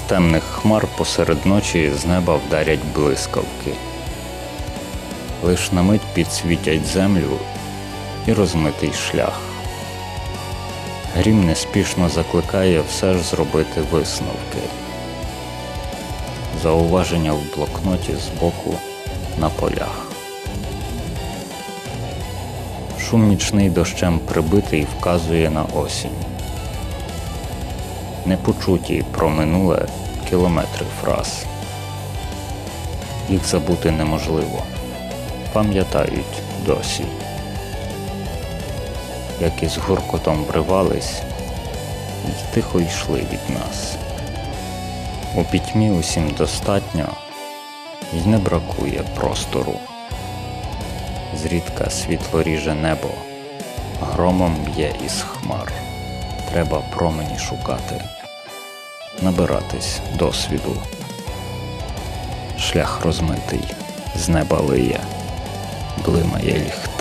темних хмар посеред ночі з неба вдарять блискавки. Лиш на мить підсвітять землю і розмитий шлях. Грім неспішно закликає все ж зробити висновки. Зауваження в блокноті збоку на полях. Шум нічний дощем прибитий вказує на осінь. Непочуті про минуле кілометри фраз. Їх забути неможливо. Пам'ятають досі. Як із гуркотом вривались і тихо йшли від нас. У пітьмі усім достатньо і не бракує простору. Зрідка світло ріже небо, громом б'є із хмар. Треба промені шукати, набиратись досвіду. Шлях розмитий, з неба лиє, блимає ліхтар.